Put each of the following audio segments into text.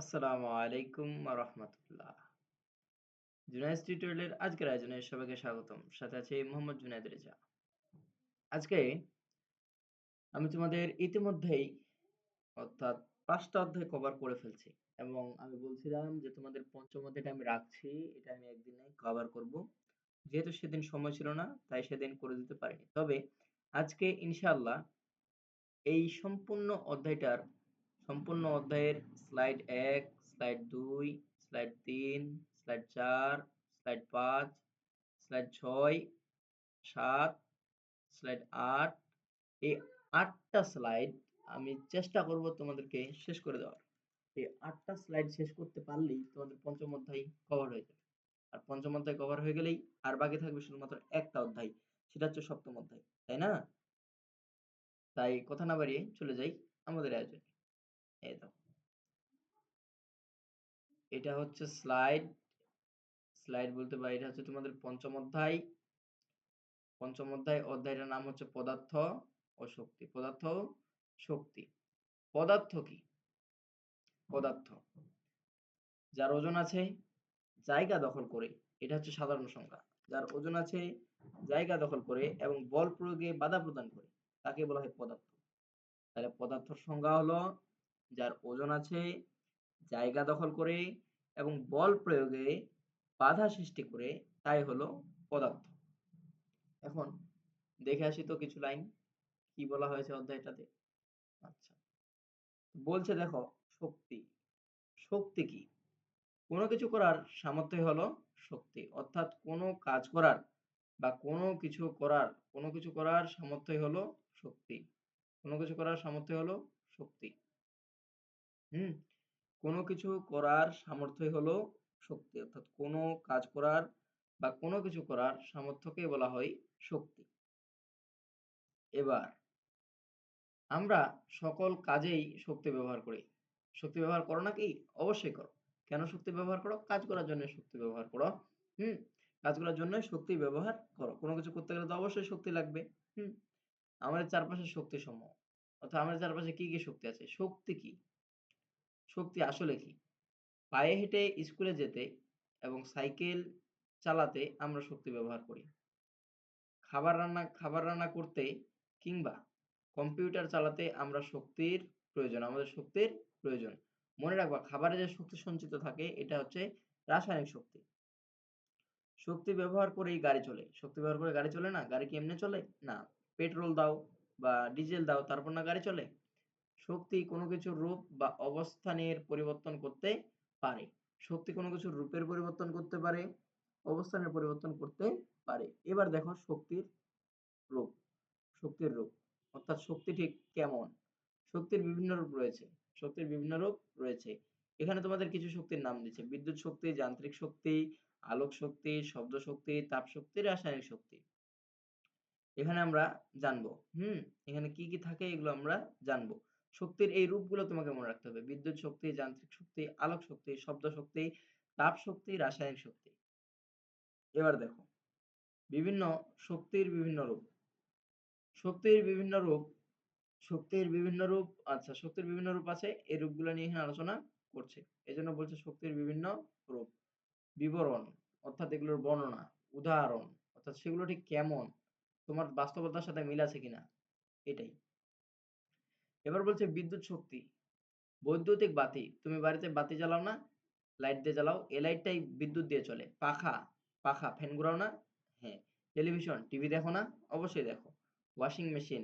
আসসালামু আলাইকুম রহমতুল্লাহ। টিউটোরিয়ালের আজকের আয়োজনে সবাইকে স্বাগতম। সাথে আছে মোহাম্মদ রেজা। আজকে আমি তোমাদের ইতিমধ্যেই অর্থাৎ পাঁচটা অধ্যায় কভার করে ফেলছি এবং আমি বলছিলাম যে তোমাদের পঞ্চম অধ্যায়টা আমি রাখছি, এটা আমি একদিনে কভার করব। যেহেতু সেদিন সময় ছিল না, তাই সেদিন করে দিতে পারিনি। তবে আজকে ইনশাআল্লাহ এই সম্পূর্ণ অধ্যায়টার সম্পূর্ণ অধ্যায়ের স্লাইড এক স্লাইড দুই স্লাইড তিন স্লাইড চার স্লাইড পাঁচ স্লাইড ছয়, সাত স্লাইড আট। এই আটটা স্লাইড আমি চেষ্টা করব তোমাদেরকে শেষ করে দেওয়ার। এই আটটা স্লাইড শেষ করতে পারলেই তোমাদের পঞ্চম অধ্যায় কভার হয়ে যাবে। আর পঞ্চম অধ্যায় কভার হয়ে গেলেই আর বাকি থাকবে শুধুমাত্র একটা অধ্যায়, সেটা হচ্ছে সপ্তম অধ্যায়, তাই না? তাই কথা না বাড়িয়ে চলে যাই আমাদের আয়োজনে। এই এটা হচ্ছে স্লাইড স্লাইড বলতে পারি, এটা হচ্ছে তোমাদের পঞ্চম অধ্যায়। পঞ্চম অধ্যায় নাম হচ্ছে পদার্থ ও শক্তি। পদার্থ শক্তি। পদার্থ কি? পদার্থ। যার ওজন আছে জায়গা দখল করে, এটা হচ্ছে সাধারণ সংখ্যা যার ওজন আছে জায়গা দখল করে এবং বল প্রয়োগে বাধা প্রদান করে, তাকে বলা হয় পদার্থ। তাহলে পদার্থর সংজ্ঞা হলো যার ওজন আছে, জায়গা দখল করে এবং বল প্রয়োগে বাধা সৃষ্টি করে, তাই হলো পদার্থ। এখন দেখে আসি তো কিছু লাইন, কি বলা হয়েছে অধ্যায়টাতে? আচ্ছা। বলছে দেখো, শক্তি। শক্তি কি? কোনো কিছু করার সামর্থ্য হলো শক্তি। অর্থাৎ কোনো কাজ করার বা কোনো কিছু করার, কোনো কিছু করার সামর্থ্য হলো শক্তি। কোনো কিছু করার সামর্থ্য হলো শক্তি। হুম? কোনো কিছু করার সামর্থ্যই হলো শক্তি। অর্থাৎ কোনো কাজ করার বা কোনো কিছু করার সামর্থ্যকে বলা হয় শক্তি। এবার, আমরা সকল কাজেই শক্তি ব্যবহার করি। শক্তি ব্যবহার করো নাকি? অবশ্যই করো। কেন শক্তি ব্যবহার করো? কাজ করার জন্য শক্তি ব্যবহার করো। হুম? কাজ করার জন্য শক্তি ব্যবহার করো। কোনো কিছু করতে গেলে তো অবশ্যই শক্তি লাগবে। হুম? আমাদের চারপাশে শক্তি সমূহ অর্থাৎ আমাদের চারপাশে কি কি শক্তি আছে? শক্তি কি? শক্তি আসলে কি? পায়ে হেঁটে স্কুলে যেতে এবং সাইকেল চালাতে আমরা শক্তি ব্যবহার করি। খাবার রান্না খাবার রান্না করতে কিংবা কম্পিউটার চালাতে আমরা শক্তির প্রয়োজন, আমাদের শক্তির প্রয়োজন। মনে রাখবা, খাবারে যে শক্তি সঞ্চিত থাকে, এটা হচ্ছে রাসায়নিক শক্তি। শক্তি ব্যবহার করেই গাড়ি চলে। শক্তি ব্যবহার করে গাড়ি চলে না? গাড়ি কি এমনি চলে? না। পেট্রোল দাও বা ডিজেল দাও, তারপর না গাড়ি চলে? শক্তি কোনো কিছুর রূপ বা অবস্থানের পরিবর্তন করতে পারে। শক্তি কোনো কিছুর রূপের পরিবর্তন করতে পারে, অবস্থানের পরিবর্তন করতে পারে। এবার দেখো শক্তির রূপ শক্তির রূপ, অর্থাৎ শক্তি ঠিক কেমন? শক্তির বিভিন্ন রূপ রয়েছে, শক্তির বিভিন্ন রূপ রয়েছে। এখানে তোমাদের কিছু শক্তির নাম দিচ্ছে, বিদ্যুৎ শক্তি, যান্ত্রিক শক্তি, আলোক শক্তি, শব্দ শক্তি, তাপ শক্তি, রাসায়নিক শক্তি। এখানে আমরা জানব, হুম? এখানে কি কি থাকে এগুলো আমরা জানব। শক্তির এই রূপগুলো তোমাকে মনে রাখতে হবে। বিদ্যুৎ শক্তি, যান্ত্রিক শক্তি, আলোক শক্তি, শব্দ শক্তি, তাপ শক্তি, রাসায়নিক শক্তি। এবার দেখো, বিভিন্ন শক্তির বিভিন্ন রূপ। শক্তির বিভিন্ন রূপ, শক্তির বিভিন্ন রূপ আচ্ছা শক্তির বিভিন্ন রূপ আছে, এই রূপগুলো নিয়ে এখানে আলোচনা করছে। এজন্য বলছে শক্তির বিভিন্ন রূপ। বিবরণ, অর্থাৎ এগুলোর বর্ণনা, উদাহরণ, অর্থাৎ সেগুলো ঠিক কেমন, তোমার বাস্তবতার সাথে মিল আছে কিনা, এটাই। এবার বলছে বিদ্যুৎ শক্তি, বৈদ্যুতিক বাতি, তুমি বাড়িতে বাতি জ্বালাও না লাইট দিয়ে জ্বালাও এ লাইটটাই বিদ্যুৎ দিয়ে চলে। পাখা পাখা ফ্যান ঘুরাও না হ্যাঁ টেলিভিশন টিভি দেখো না, অবশ্যই দেখো। ওয়াশিং মেশিন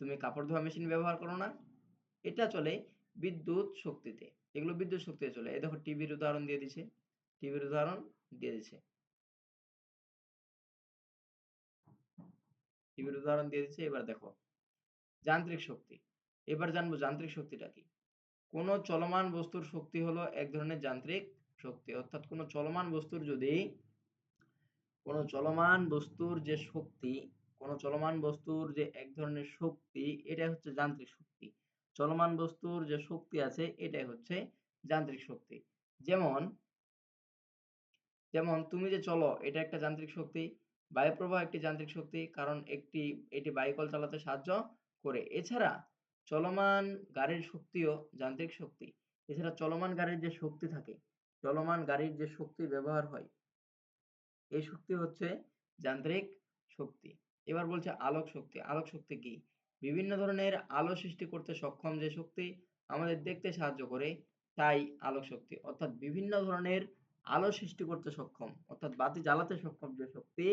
তুমি কাপড় ধোয়া মেশিন ব্যবহার করো না, এটা চলে বিদ্যুৎ শক্তিতে। এগুলো বিদ্যুৎ শক্তিতে চলে। এই দেখো টিভির উদাহরণ দিয়ে দিছে টিভির উদাহরণ দিয়ে দিছে। টিভির উদাহরণ দিয়ে দিচ্ছে এবার দেখো, যান্ত্রিক শক্তি। এবার জানব যান্ত্রিক শক্তিটা কি। কোন চলমান বস্তুর শক্তি হলো এক ধরনের যান্ত্রিক শক্তি। অর্থাৎ কোন চলমান বস্তুর যদি কোন চলমান বস্তুর যে শক্তি, কোন চলমান বস্তুর যে এক ধরনের শক্তি এটা হচ্ছে যান্ত্রিক শক্তি। চলমান বস্তুর যে শক্তি আছে, এটাই হচ্ছে যান্ত্রিক শক্তি। যেমন যেমন তুমি যে চলো, এটা একটা যান্ত্রিক শক্তি, বায়ুপ্রবাহ একটি যান্ত্রিক শক্তি, কারণ একটি, এটি বায়ুকল চালাতে সাহায্য করে। এছাড়া চলমান গাড়ির শক্তিও যান্ত্রিক শক্তি। এছাড়া চলমান গাড়ির যে শক্তি থাকে, চলমান গাড়ির যে শক্তি ব্যবহার হয়, এই শক্তি হচ্ছে যান্ত্রিক শক্তি। এবার বলছে আলোক শক্তি। আলোক শক্তি কি? বিভিন্ন ধরনের আলো সৃষ্টি করতে সক্ষম যে শক্তি আমাদের দেখতে সাহায্য করে, তাই আলোক শক্তি। অর্থাৎ বিভিন্ন ধরনের আলো সৃষ্টি করতে সক্ষম, অর্থাৎ বাতি জ্বালাতে সক্ষম যে শক্তি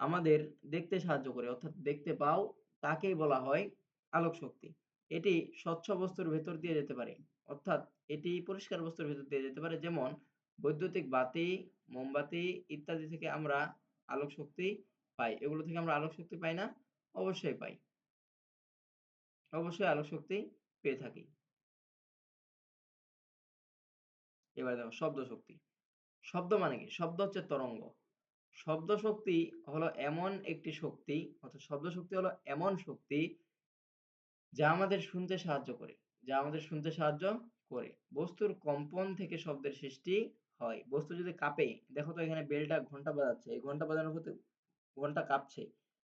আমাদের দেখতে সাহায্য করে, অর্থাৎ দেখতে পাও, তাকেই বলা হয় আলোক শক্তি এটি স্বচ্ছ বস্তুর ভেতর দিয়ে যেতে পারে। অর্থাৎ এটি পরিষ্কার বস্তুর ভেতর দিয়ে যেতে পারে, যেমন বৈদ্যুতিক বাতি, মোমবাতি ইত্যাদি থেকে আমরা আলোক শক্তি পাই। এগুলো থেকে আমরা আলোক শক্তি পাই না? অবশ্যই পাই। অবশ্যই আলোক শক্তি পেয়ে থাকি। এবার দেখো শব্দ শক্তি শব্দ মানে কি? শব্দ হচ্ছে তরঙ্গ। শব্দ শক্তি হলো এমন একটি শক্তি, অর্থাৎ শব্দ শক্তি হলো এমন শক্তি যা আমাদের শুনতে সাহায্য করে, যা আমাদের শুনতে সাহায্য করে। বস্তুর কম্পন থেকে শব্দের সৃষ্টি হয়। বস্তু যদি কাঁপে, দেখো তো এখানে বেলটা ঘণ্টা বাজাচ্ছে, এই ঘণ্টা বাজানোর হতে ঘণ্টা কাঁপছে,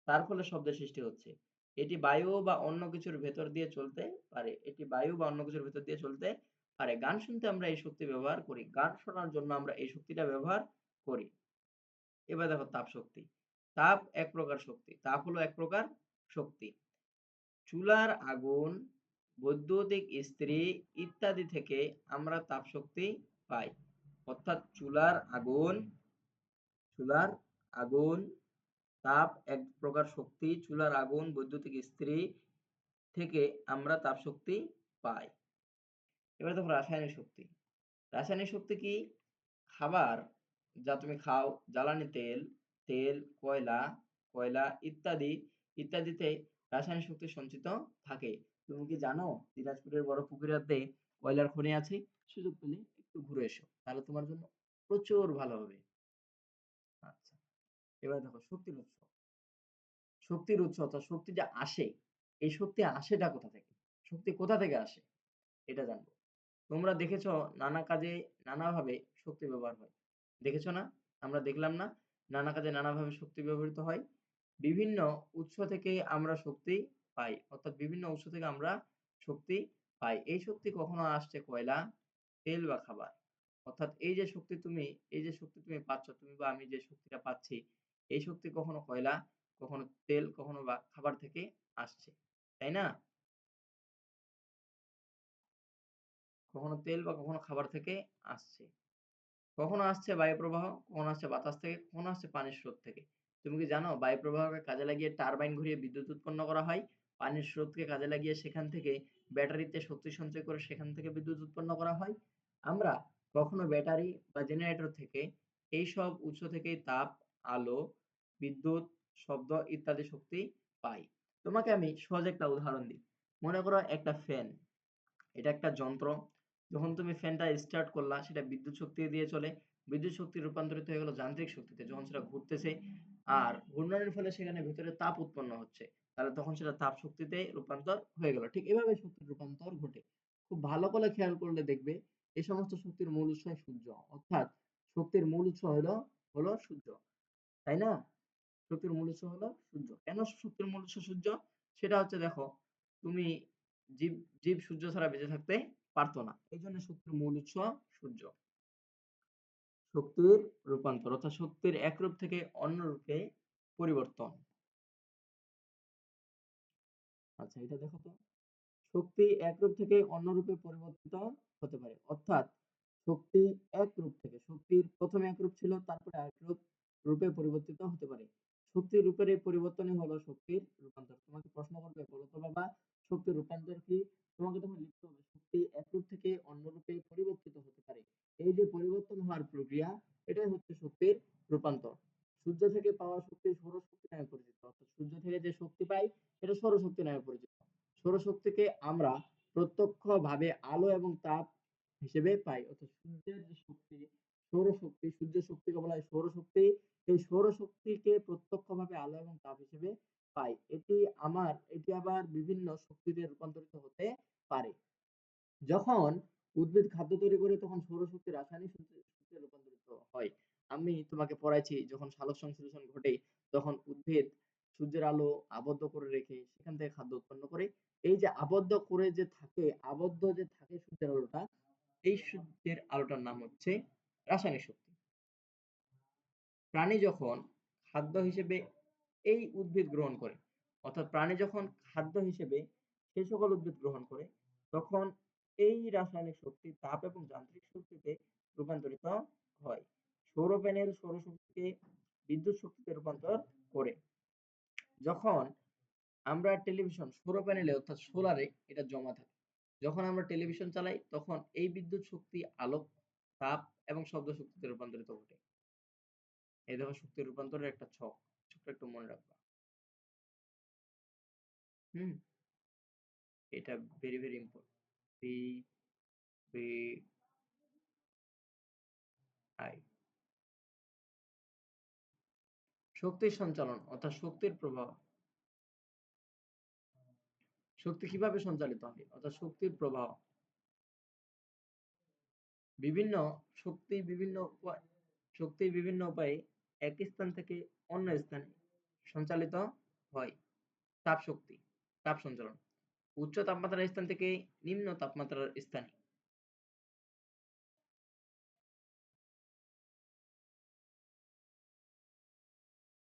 তার ফলে শব্দের সৃষ্টি হচ্ছে। এটি বায়ু বা অন্য কিছুর ভেতর দিয়ে চলতে পারে, এটি বায়ু বা অন্য কিছুর ভেতর দিয়ে চলতে পারে। গান শুনতে আমরা এই শক্তি ব্যবহার করি, গান শোনার জন্য আমরা এই শক্তিটা ব্যবহার করি। এবার দেখো তাপ শক্তি, তাপ এক প্রকার শক্তি, তাপ হলো এক প্রকার শক্তি। চুলার আগুন, বৈদ্যুতিক ইস্ত্রি ইত্যাদি থেকে আমরা তাপ শক্তি পাই। অর্থাৎ চুলার আগুন চুলার আগুন, তাপ এক প্রকার শক্তি, চুলার আগুন, বৈদ্যুতিক ইস্ত্রি থেকে আমরা তাপ শক্তি পাই। এবার দেখো রাসায়নিক শক্তি। রাসায়নিক শক্তি কি? খাবার যা তুমি খাও, জ্বালানি তেল তেল, কয়লা কয়লা ইত্যাদি, ইত্যাদিতে রাসায়নিক শক্তি সঞ্চিত থাকে। তুমি কি জানো দিনাজপুরের বড় পুকুরিয়াতে কয়লার খনি আছে? সুযোগ পেলে একটু ঘুরে এসো, তাহলে তোমার জন্য প্রচুর ভালো হবে। আচ্ছা এবার দেখো শক্তির উৎস। শক্তির উৎস অর্থাৎ শক্তি যে আসে, এই শক্তি আসেটা কোথা থেকে? শক্তি কোথা থেকে আসে? এটা জানব। তোমরা দেখেছ নানা কাজে নানাভাবে শক্তি ব্যবহার হয়। দেখেছ না? আমরা দেখলাম না নানা কাজে নানাভাবে শক্তি ব্যবহৃত হয়। বিভিন্ন উৎস থেকে আমরা শক্তি পাই। অর্থাৎ বিভিন্ন উৎস থেকে আমরা শক্তি পাই। এই শক্তি কখনো আসছে কয়লা, তেল বা খাবার। অর্থাৎ এই যে শক্তি তুমি, এই যে শক্তি তুমি পাচ্ছ, তুমি বা আমি যে শক্তিটা পাচ্ছি, এই শক্তি কখনো কয়লা, কখনো তেল, কখনো বা খাবার থেকে আসছে, তাই না? কখনো তেল বা কখনো খাবার থেকে আসছে। কখনো আসছে বায়ু প্রবাহ কখনো আসছে বাতাস থেকে, কখনো আসছে পানির স্রোত থেকে। তুমি কি জানো বায়ু প্রবাহকে কাজে লাগিয়ে টারবাইন ঘুরিয়ে বিদ্যুৎ উৎপন্ন করা হয়? পানির স্রোতকে কাজে লাগিয়ে সেখান থেকে ব্যাটারিতে শক্তি সঞ্চয় করে সেখান থেকে বিদ্যুৎ উৎপন্ন করা হয়। আমরা কখনো ব্যাটারি বা জেনারেটর থেকে এই সব উৎস থেকেই তাপ, আলো, বিদ্যুৎ, শব্দ ইত্যাদি শক্তি পাই। তোমাকে আমি সহজ একটা উদাহরণ দিই। মনে করো একটা ফ্যান। এটা একটা যন্ত্র। যখন তুমি ফ্যানটা স্টার্ট করলা, সেটা বিদ্যুৎ শক্তি দিয়ে চলে। বিদ্যুৎ শক্তি রূপান্তরিত হয়ে গেল যান্ত্রিক শক্তিতে। যখন সেটা ঘুরতেছে আর ঘূর্ণনের ফলে সেখানে ভিতরে তাপ উৎপন্ন হচ্ছে। তাহলে তখন সেটা তাপ শক্তিতে রূপান্তর হয়ে গেল। ঠিক এভাবে শক্তির রূপান্তর ঘটে। খুব ভালো করে খেয়াল করলে দেখবে এই সমস্ত শক্তির মূল উৎস সূর্য। অর্থাৎ শক্তির মূল উৎস হলো হলো সূর্য। তাই না? শক্তির মূল উৎস হলো সূর্য। কেন শক্তির মূল উৎস সূর্য? সেটা হচ্ছে দেখো, তুমি জীব জীব সূর্য ছাড়া বেঁচে থাকতে পারতো না। এই জন্য শক্তির মূল উৎস সূর্য। শক্তির রূপান্তর অর্থাৎ শক্তির এক রূপ থেকে অন্য রূপে পরিবর্তন। আচ্ছা এটা দেখো তো। শক্তি এক রূপ থেকে অন্য রূপে পরিবর্তিত হতে পারে। অর্থাৎ শক্তি এক রূপ থেকে, শক্তির প্রথমে এক রূপ ছিল, তারপরে আরেক রূপ, রূপে পরিবর্তিত হতে পারে। শক্তির রূপের এই পরিবর্তনই হলো শক্তির রূপান্তর। তোমাকে প্রশ্ন করবে, বলো তো বাবা, শক্তির রূপান্তর কি? তোমাকে তখন লিখতে হবে শক্তি এক রূপ থেকে অন্য রূপে পরিবর্তিত হতে পারে এই যে পরিবর্তন হওয়ার প্রক্রিয়া, এটাই হচ্ছে শক্তির রূপান্তর। সূর্য থেকে পাওয়া শক্তি সৌরশক্তি নামে পরিচিত। অর্থাৎ সূর্য থেকে যে শক্তি পাই এটা সৌরশক্তি নামে পরিচিত। সৌরশক্তিকে আমরা প্রত্যক্ষভাবে আলো এবং তাপ হিসেবে পাই। অর্থাৎ সূর্যের যে শক্তি, সৌরশক্তি সূর্যের শক্তিকে বলা হয় সৌরশক্তি, এই সৌরশক্তিকে প্রত্যক্ষভাবে আলো এবং তাপ হিসেবে পাই। এটি আমার, এটি আবার বিভিন্ন শক্তিতে রূপান্তরিত হতে পারে। যখন উদ্ভিদ খাদ্য তৈরি করে, তখন সৌরশক্তি রাসায়নিক আমি তোমাকে পড়াইছি, যখন সালোক সংশ্লেষণ ঘটে, তখন উদ্ভিদ সূর্যের আলো আবদ্ধ করে রেখে সেখান থেকে খাদ্য উৎপন্ন করে। এই যে আবদ্ধ করে যে থাকে, আবদ্ধ যে থাকে সূর্যের আলোটা, এই সূর্যের আলোটার নাম হচ্ছে রাসায়নিক শক্তি। প্রাণী যখন খাদ্য হিসেবে এই উদ্ভিদ গ্রহণ করে, অর্থাৎ প্রাণী যখন খাদ্য হিসেবে সে সকল উদ্ভিদ গ্রহণ করে, তখন এই রাসায়নিক শক্তি, তাপ এবং যান্ত্রিক শক্তিতে রূপান্তরিত হয়। সৌর প্যানেল সৌরশক্তিকে বিদ্যুৎ শক্তিতে রূপান্তর করে। যখন আমরা টেলিভিশন, সৌর প্যানেলে অর্থাৎ সোলারে এটা জমা থাকে, যখন আমরা টেলিভিশন চালাই তখন এই বিদ্যুৎ শক্তি আলোক তাপ এবং শব্দ শক্তিতে রূপান্তরিত ঘটে। এই দেখো শক্তি রূপান্তরের একটা ছক ছোট্ট একটু মনে রাখবা। হুম, এটা very very important B B I শক্তির সঞ্চালন অর্থাৎ শক্তির প্রবাহ শক্তি কীভাবে সঞ্চালিত হবে অর্থাৎ শক্তির প্রবাহ বিভিন্ন শক্তি বিভিন্ন উপায়, শক্তির বিভিন্ন উপায়ে এক স্থান থেকে অন্য স্থানে সঞ্চালিত হয়। তাপ শক্তি তাপ সঞ্চালন। উচ্চ তাপমাত্রার স্থান থেকে নিম্ন তাপমাত্রার স্থানে।